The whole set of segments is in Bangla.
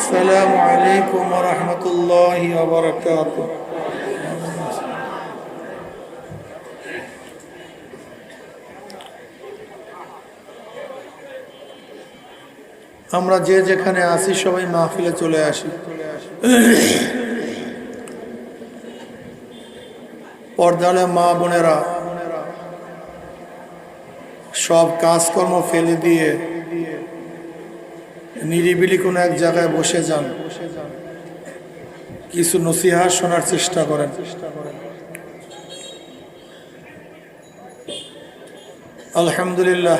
السلام عليكم ورحمة الله وبركاته আমরা যে যেখানে আসি সবাই মাহফিলে চলে আসি পর্দালে মা বোনেরা সব কাজকর্ম ফেলে দিয়ে নিরিবিলি কোনো এক জায়গায় বসে যান। কিছু নসিহা শোনার চেষ্টা করেন। আলহামদুলিল্লাহ।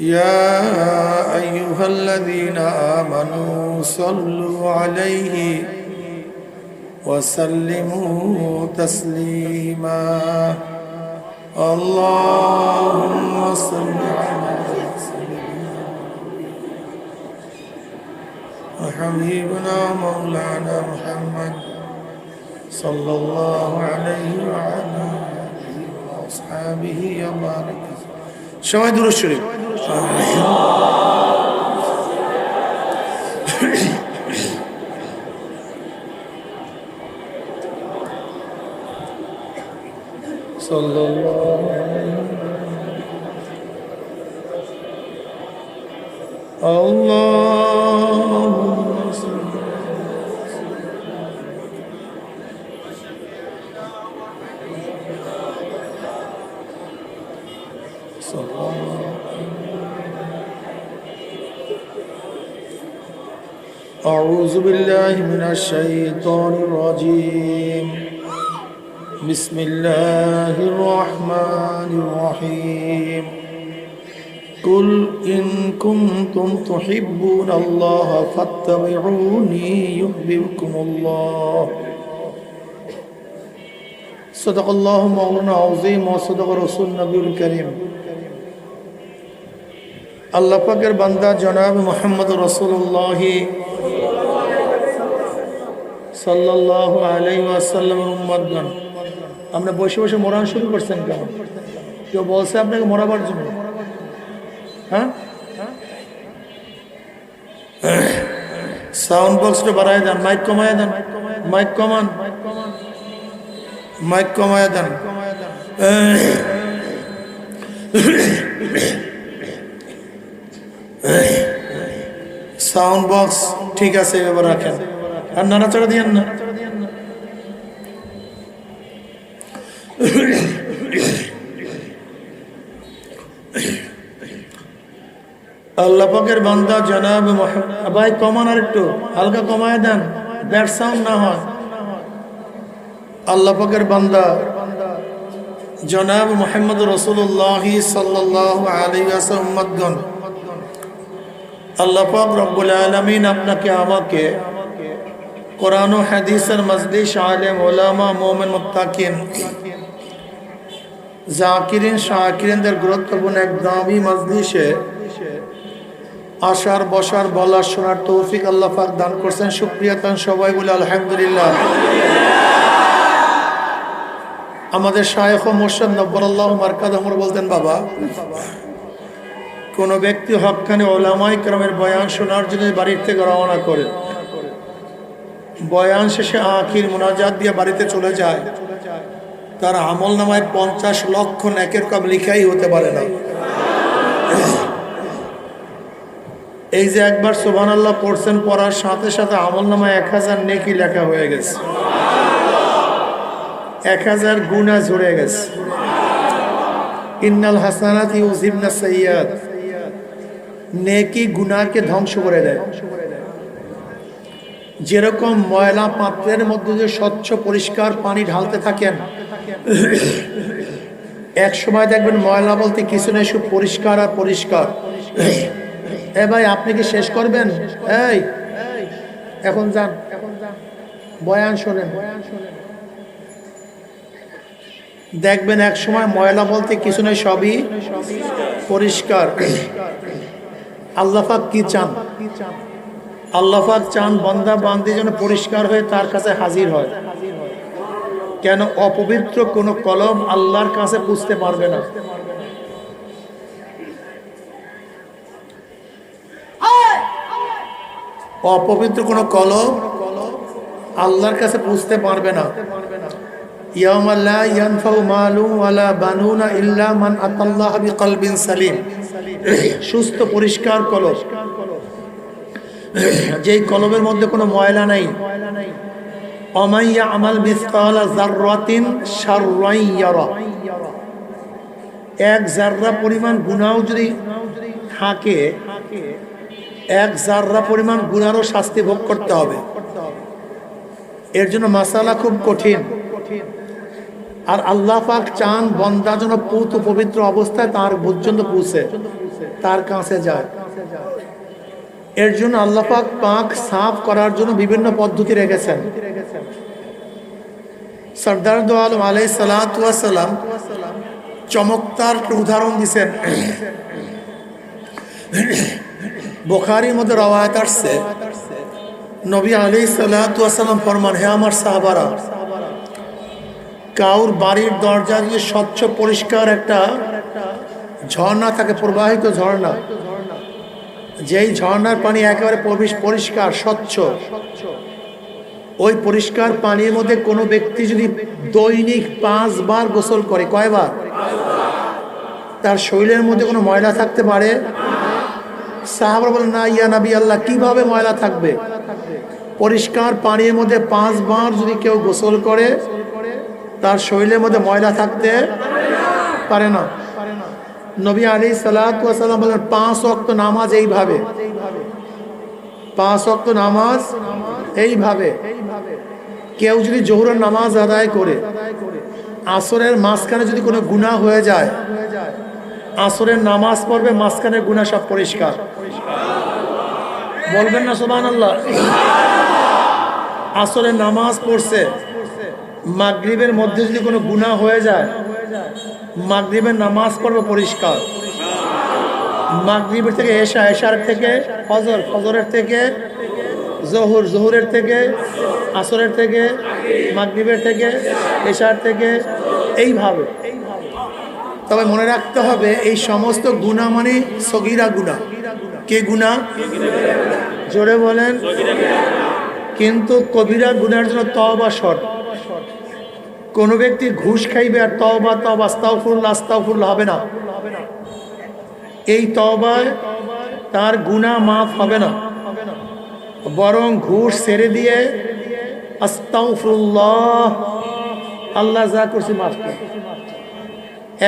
يا أيها الذين آمنوا صلوا عليه وسلموا تسليما. اللهم صل على سيدنا وحبيبنا مولانا محمد صلى الله عليه وعلى آله وأصحابه وبارك. شوي دروس شريف sallallahu Allah sallallahu أعوذ بالله من الشيطان الرجيم بسم الله الرحمن الرحيم قل إن كنتم تحبون الله فاتبعوني يحببكم الله صدق الله مولانا عظيم وصدق رسول النبي الكريم আল্লাহ পাকের বান্দা জনাব মোহাম্মদ রসুল্লাহ সাল্লাহ আমরা বসে বসে মরান শুরু করছেন কেন? কেউ বলছে আপনাকে মরাবার জন্য। হ্যাঁ? সাউন্ড বক্সটা বাড়ায় দেন মাইক কমায় দেন মাইক কমান। মাইক কমায় দেন। সাউন্ড বক্স ঠিক আছে, এবার রাখেন। আর নাড়াচাড়া দিয়েন না। আল্লাহ বান্দা জনাব ভাই, কমান আর একটু, হালকা কমায় দেন ব্যাট সাউন্ড না হয়। আল্লাহ বান্দা জনাব মোহাম্মদ রসুল্লাহ সাল্লাহ আলী আসাম্মদগণ আল্লাহ পাক রব্বুল আলমিন আপনাকে, আমাকে কোরআন ও হাদিসের মজলিস আলেম ওলামা মোমেন, মুত্তাকিন। জাকিরিন, শাকিরিনদের গুরুত্বপূর্ণ এক দামি মজলিসে আসার, বসার, বলার, শোনার তৌফিক আল্লাহ পাক দান করছেন। সুপ্রিয়া তান সবাই বলে আলহামদুলিল্লাহ। আমাদের শায়েখ মোর্শদ নব্বরাল্লাহ মার্কাদ আমর বলতেন, বাবা, কোনো ব্যক্তি হকানে ওলামাই ক্রমের বয়ান শোনার জন্য বাড়ির থেকে রওনা করে। বয়ান শেষে আখির মোনাজাত দিয়ে বাড়িতে চলে যায়। তার আমল নামায় পঞ্চাশ লক্ষ ন্যাকের কম লিখাই হতে পারে না। এই যে একবার সোবান আল্লাহ পড়ছেন, পড়ার সাথে সাথে আমল নামা এক হাজার নেকি লেখা হয়ে গেছে। এক হাজার গুণা ঝরে গেছে। ইন্নাল হাসানাত ইউজিবনা সাইয়াদ নেকি গুনাহকে ধ্বংস করে দেয়। যেরকম ময়লা পাত্রের মধ্যে যে স্বচ্ছ, পরিষ্কার পানি ঢালতে থাকেন, এক সময় দেখবেন ময়লা বলতে কিছু নেই, শুধু পরিষ্কার আর পরিষ্কার। এ ভাই, আপনি কি শেষ করবেন? এই, এখন যান, বয়ান শোনেন। দেখবেন এক সময় ময়লা বলতে কিছু নেই, সবই পরিষ্কার। আল্লাহাক কি চান? আল্লাহাক চান বন্দা বান্দি যেন পরিষ্কার হয়ে তার কাছে হাজির হয়। কেন অপবিত্র কোনো কলম আল্লাহর কাছে পুষতে পারবে না। অপবিত্র কোনো কলম আল্লাহর কাছে পুষতে পারবে না। সুস্থ, পরিষ্কার কলম যেই কলমের মধ্যে কোনো ময়লা নাই। অমাইয়া আমাল মিসকালা জাররাতিন শাররাই ইয়ারা। এক জাররা পরিমাণ গুনাহ যদি থাকে, এক জাররা পরিমাণ গুনারও শাস্তি ভোগ করতে হবে। এর জন্য মাসালা খুব কঠিন। আর আল্লাহ পাক চান বন্দা যেন পুত পবিত্র অবস্থায় তার পর্যন্ত পৌঁছে, তার কাছে যায়। এর জন্য আল্লাহ পাক সাফ করার জন্য বিভিন্ন পদ্ধতি রেখেছেন। সর্দার দো আলম আলাই সালাম চমৎকার উদাহরণ দিছেন। বোখারির মধ্যে রওয়ায়ত আসছে, নবী আলী সাল্লাম ফরমান, হে আমার সাহাবারা, কাউর বাড়ির দরজা দিয়ে স্বচ্ছ পরিষ্কার একটা ঝর্ণা থাকে, প্রবাহিত ঝর্ণা যেই ঝর্ণার পানি একেবারে পরিষ্কার, স্বচ্ছ, ওই পরিষ্কার পানির মধ্যে কোনো ব্যক্তি যদি দৈনিক পাঁচবার গোসল করে, কয়বার? তার শরীরের মধ্যে কোনো ময়লা থাকতে পারে? সাহাবার বলেন, না, ইয়া নাবি আল্লাহ, কীভাবে ময়লা থাকবে? পরিষ্কার পানির মধ্যে পাঁচবার যদি কেউ গোসল করে, তার শরীরের মধ্যে ময়লা থাকতে পারে না। নবী আলী সালাম বলেন, পাঁচ অক্ত নামাজ এইভাবে। পাঁচ অক্ত নামাজ এইভাবে। কেউ যদি জোহরের নামাজ আদায় করে, আসরের মাঝখানে যদি কোনো গুণা হয়ে যায়, আসরের নামাজ পড়বে, মাঝখানে গুণা সব পরিষ্কার। বলবেন না সোমান আল্লাহ আসরের নামাজ পড়ছে, মাগরীবের মধ্যে যদি কোনো গুণা হয়ে যায় মাগরীবের নামাজ পড়বে পরিষ্কার। মাগরীবের থেকে এশা, এশার থেকে ফজর, ফজরের থেকে জহুর, জহুরের থেকে আসরের থেকে, মাগরীবের থেকে এশার থেকে, এইভাবে। তবে মনে রাখতে হবে, এই সমস্ত গুণা মানে সগিরা গুণা। কে গুণা? জোরে বলেন। কিন্তু কবিরা গুনার জন্য তবা শর্ত। কোনো ব্যক্তি ঘুষ খাইবে আর তবা তবা আস্তাউফুল্লাহ আস্তাউফুল্লাহ হবে না। এই তবায় তার গুণা মাফ হবে না। বরং ঘুষ ছেড়ে দিয়ে আস্তাউফুল্লাহ আল্লাহ যা করছি মাফ করে।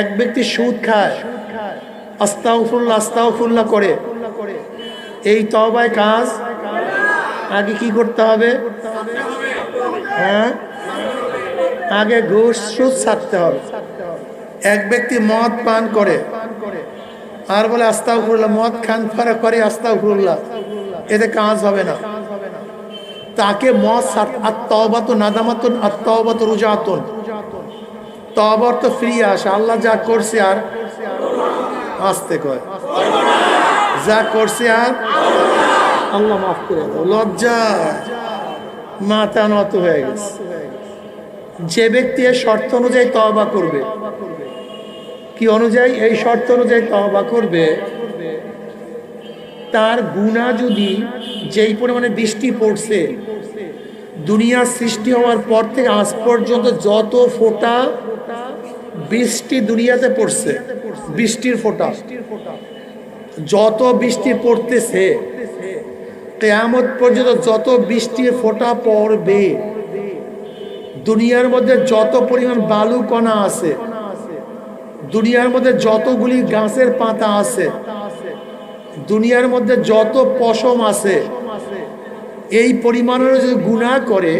এক ব্যক্তি সুদ খায় আস্তাউফুল্লাহ আস্তাউফুল্লাহ করে। এই তবায় কাজ আগে কি করতে হবে? হ্যাঁ? আগে ঘুষ সুদ ছাড়তে হবে। এক ব্যক্তি মদ পান করে আর বলে আস্তা আস্তাউফুল্লাহ মদ খান ফারা করে আস্তা আস্তাউফুল্লাহ এতে কাজ হবে না। তাকে মদ আত্মাবাত নাদামাতন আত্মাবাত রুজাতন। তবর তো ফ্রি আসে। আল্লাহ যা করছে আর আসতে কয়। যা করছে আর আল্লাহ মাফ করে দাও। লজ্জা। মাথা নত হয়ে গেছে। যে ব্যক্তি এর শর্ত অনুযায়ী তহবা করবে, কি অনুযায়ী এই শর্ত অনুযায়ী তহবা করবে, তার গুণা যদি যেই পরিমাণে বৃষ্টি পড়ছে, দুনিয়ার সৃষ্টি হওয়ার পর থেকে আজ পর্যন্ত যত ফোটা বৃষ্টি দুনিয়াতে পড়ছে, বৃষ্টির ফোটা, যত বৃষ্টি পড়তেছে, কেয়ামত পর্যন্ত যত বৃষ্টির ফোঁটা পড়বে দুনিয়ার মধ্যে যত পরিমাণ বালু কণা আছে, দুনিয়ার মধ্যে যতগুলি গাছের পাতা আছে, দুনিয়ার মধ্যে যত পশম আছে, এই পরিমাণের যদি গুণা করে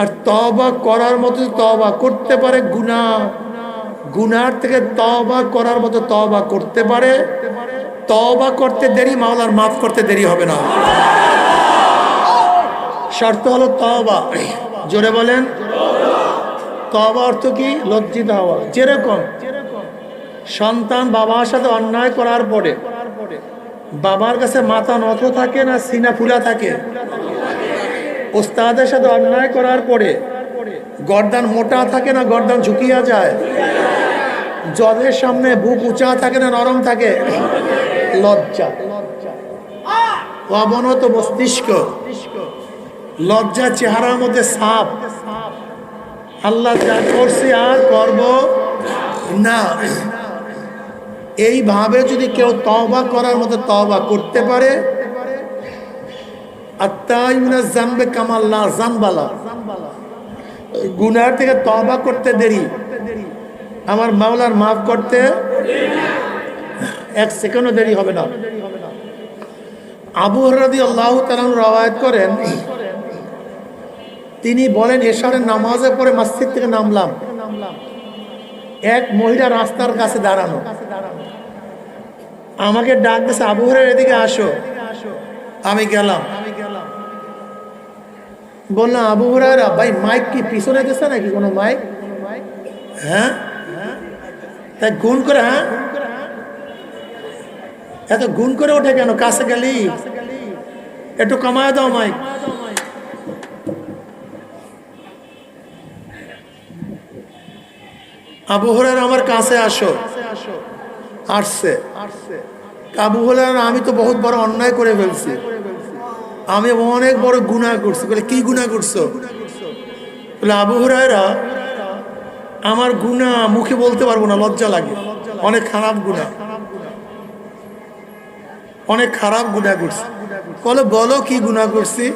আর তবা করার মতো তবা করতে পারে গুণা গুনার থেকে তবা করার মতো তবা করতে পারে তবা করতে দেরি মাওলার মাফ করতে দেরি হবে না। শর্ত হলো তবা জোরে বলেন। তবা অর্থ কি? লজ্জিত হওয়া। যেরকম সন্তান বাবার সাথে অন্যায় করার পরে বাবার কাছে মাথা নত থাকে না, সিনা ফুলা থাকে, ওস্তাদের সাথে অন্যায় করার পরে গর্দান মোটা থাকে না, গর্দান ঝুঁকিয়া যায়, জলের সামনে বুক উঁচা থাকে না, নরম থাকে, লজ্জা। অবনত মস্তিষ্ক লজ্জা চেহারার মধ্যে সাপ। আল্লাহ যা করছে আর করব না। এইভাবে যদি কেউ তবা করার মতো তবা করতে পারে আর তাই জানবে কামাল্লা জানবালা গুনার থেকে তবা করতে দেরি। আমার মাওলার মাফ করতে এক সেকেন্ডও দেরি হবে না। আবু হরদি আল্লাহ তালাম রবায়ত করেন তিনি বলেন, এশারের নামাজে পরে মসজিদ থেকে নামলাম। এক মহিলা রাস্তার কাছে দাঁড়ানো। আমাকে ডাক দিয়েছে আবু হরের এদিকে আসো। আমি গেলাম। বললাম আবু হরারা ভাই, মাইক কি পিছনে দিছে নাকি কোনো মাইক? হ্যাঁ? তাই গুণ করে হ্যাঁ? এত গুণ করে ওঠে কেন? কাছে গেলি? একটু কমায় দাও মাইক। আবু হরার আমার কাছে আসো। আসছে। আবু আমি তো বহুত বড় অন্যায় করে ফেলছি। আমি অনেক বড় গুণা করছি। বলে, কি গুণা করছ? বলে, আবু হরাইরা আমার গুণা মুখে বলতে পারব না, লজ্জা লাগে। অনেক খারাপ গুণা অনেক খারাপ গুণা করছি। বলে, বলো কি গুণা করছি?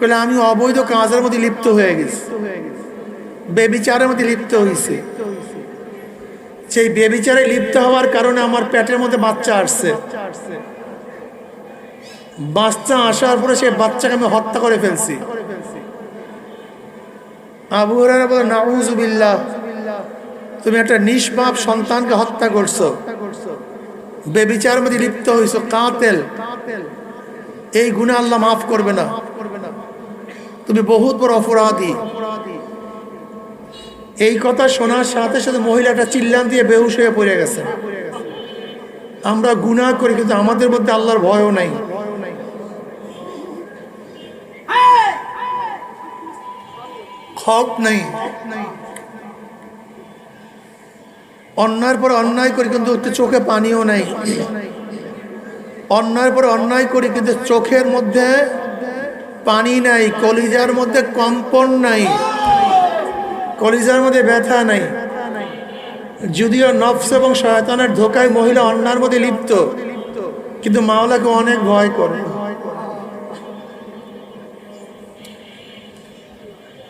বলে, আমি অবৈধ কাজের মধ্যে লিপ্ত হয়ে গেছি। বেবিচারের মধ্যে লিপ্ত হয়েছে সেই বেবিচারে লিপ্ত হওয়ার কারণে আমার পেটের মধ্যে বাচ্চা আসছে। বাচ্চা আসার পরে সেই বাচ্চাকে আমি হত্যা করে ফেলছি। আবু নাউজুবিল্লাহ তুমি একটা নিষ্পাপ সন্তানকে হত্যা করছ। বেবিচার মধ্যে লিপ্ত হয়েছো কাতেল। এই গুণে আল্লাহ মাফ করবে না। তুমি বহুত বড় অপরাধী। এই কথা শোনার সাথে সাথে মহিলাটা চিল্লান দিয়ে বেহুশ হয়ে পড়ে গেছে। আমরা গুণা করি, কিন্তু আমাদের মধ্যে আল্লাহর ভয়ও নাই। খপ নেই। অন্যায়ের পর অন্যায় করি, কিন্তু চোখে পানিও নাই। অন্যায়ের পর অন্যায় করি, কিন্তু চোখের মধ্যে পানি নাই, কলিজার মধ্যে কম্পন নাই। কলিজার মধ্যে ব্যথা নাই। যদিও নফস এবং শয়তানের ধোকায় মহিলা অন্যার মধ্যে লিপ্ত, কিন্তু মাওলাকে অনেক ভয় করে।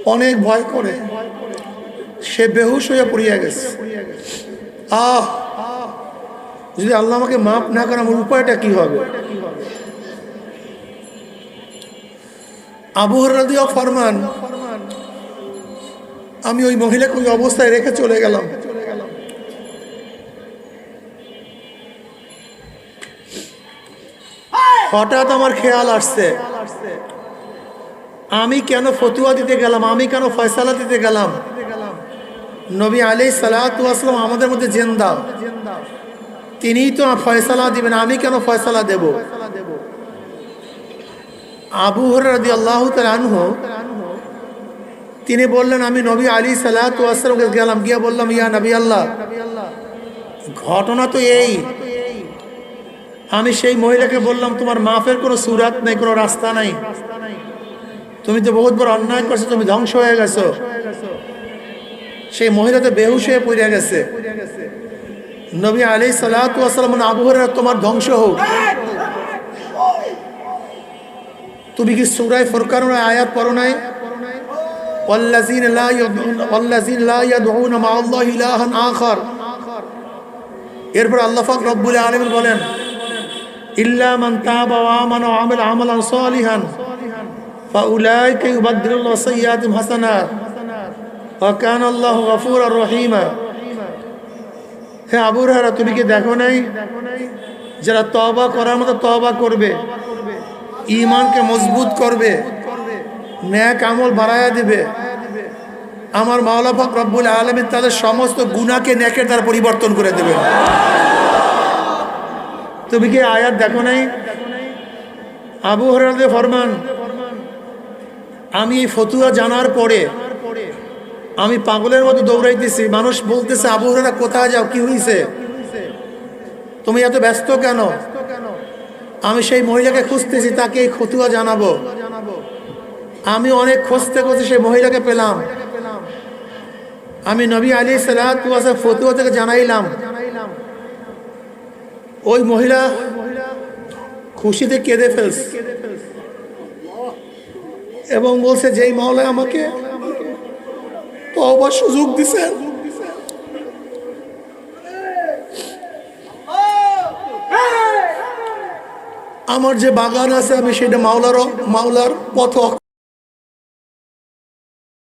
অনেক ভয় করে। সে বেহুশ হয়ে পড়িয়া গেছে। আহ! যদি আল্লাহ আমাকে মাফ না করে আমার উপায়টা কি হবে? আবুহর রাদিয়া ফরমান আমি ওই মহিলাকে ওই অবস্থায় রেখে চলে গেলাম। হঠাৎ আমার খেয়াল আসছে। আমি কেন ফতুয়া দিতে গেলাম? আমি কেন ফয়সালা দিতে গেলাম? নবী আলী সালাতাম আমাদের মধ্যে জেন্দা। তিনিই তো ফয়সালা দিবেন, আমি কেন ফয়সালা দেব? আবু হরদি আল্লাহ আনহ তিনি বললেন, আমি নবী আলী সালাতামকে গেলাম। গিয়া বললাম, ইয়া নবী আল্লাহ, ঘটনা তো এই। আমি সেই মহিলাকে বললাম, তোমার মাফের কোনো সুরাত নেই, কোনো রাস্তা নাই। তুমি তো বহুত বড় অন্যায় করছ, তুমি ধ্বংস হয়ে গেছো। সেই মহিলা তো বেহুশ হয়ে পড়ে গেছে। নবী আলি সালাতাম আবহাওয়ার তোমার ধ্বংস হোক। তুমি কি সুরায় ফরকানোর আয়াত পড়ো নাই? والذين لا يدعون والذين لا يدعون مع الله إلها آخر এরপর আল্লাহ পাক রব্বুল আলামিন বলেন ইল্লা মান তাবা ওয়া আমানা ওয়া আমিলা আমালান সালিহান ফাউলাইকা ইউবাদদিলুল্লাহু সাইয়্যাতিহিম হাসানাত ওয়া কানা আল্লাহু গফুরার রহিমা হে আবু হুরায়রা তুমি কি দেখো নাই যারা তওবা করার মতো তওবা করবে ঈমানকে মজবুত করবে ন্যাক আমল বাড়ায়া দিবে। আমার মাওলা পাক রব্বুল আলমিন তাদের সমস্ত গুণাকে ন্যাকের দ্বারা পরিবর্তন করে দেবে। তুমি কি আয়াত দেখো নাই? আবু হরাদে ফরমান, আমি ফতুয়া জানার পরে আমি পাগলের মতো দৌড়াইতেছি, মানুষ বলতেছে, আবু হরারা কোথায় যাও? কি হয়েছে তুমি এত ব্যস্ত কেন? আমি সেই মহিলাকে খুঁজতেছি, তাকে এই ফতুয়া জানাব। আমি অনেক খুঁজতে খুঁজতে সেই মহিলাকে পেলাম। আমি নবী আলী সালাত ফতুয়া থেকে জানাইলাম, ওই মহিলা খুশিতে কেঁদে ফেলছে এবং বলছে, যেই মাওলা আমাকে তো আবার সুযোগ দিছেন, আমার যে বাগান আছে, আমি সেটা মাওলার মাওলার পথ